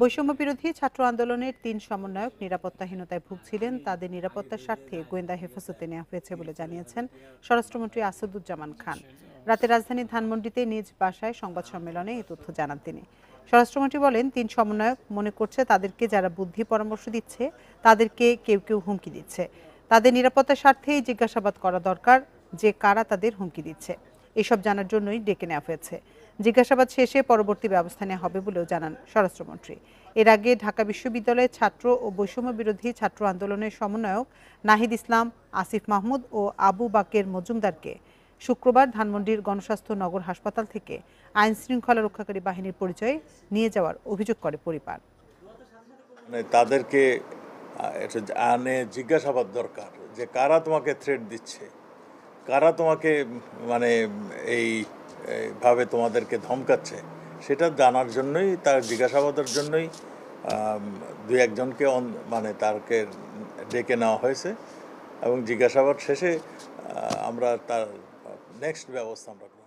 বৈষম্য বিরোধী ছাত্র আন্দোলনের তিন সমন্বয়ক নিরাপত্তাহীনতায় ভুগছিলেন। তাদের নিরাপত্তার স্বার্থে গোয়েন্দা হেফাজতে নেওয়া হয়েছে বলে জানিয়েছেন স্বরাষ্ট্রমন্ত্রী আসাদুজ্জামান খান। রাতে রাজধানী ধানমন্ডিতে নিজ বাসায় সংবাদ সম্মেলনে এই তথ্য জানান তিনি। স্বরাষ্ট্রমন্ত্রী বলেন, তিন সমন্বয়ক মনে করছে তাদেরকে যারা বুদ্ধি পরামর্শ দিচ্ছে, তাদেরকে কেউ কেউ হুমকি দিচ্ছে। তাদের নিরাপত্তার স্বার্থেই জিজ্ঞাসাবাদ করা দরকার, যে কারা তাদের হুমকি দিচ্ছে। এসব জানার জন্যই ডেকে নেওয়া হয়েছে। জিজ্ঞাসাবাদ শেষে পরবর্তী ব্যবস্থা নেওয়া হবে বলেও জানান স্বরাষ্ট্রমন্ত্রী। এর আগে ঢাকা বিশ্ববিদ্যালয়ের ছাত্র ও বৈষম্য বিরোধী ছাত্র আন্দোলনের সমন্বয়ক নাহিদ ইসলাম, আসিফ মাহমুদ ও আবু বাকের মজুমদারকে শুক্রবার ধানমন্ডির গণস্বাস্থ্য নগর হাসপাতাল থেকে আইন শৃঙ্খলা রক্ষাকারী বাহিনীর পরিচয়ে নিয়ে যাওয়ার অভিযোগ করে পরিবার। মানে তাদেরকে জিজ্ঞাসাবাদ দরকার যে কারা তোমাকে থ্রেট দিচ্ছে। কারা তোমাকে মানে এই ভাবে তোমাদেরকে ধমকাচ্ছে, সেটা জানার জন্যই, তার জিজ্ঞাসাবাদের জন্যই দুই একজনকে মানে তারকে ডেকে নেওয়া হয়েছে এবং জিজ্ঞাসাবাদ শেষে আমরা তার নেক্সট ব্যবস্থা আমরা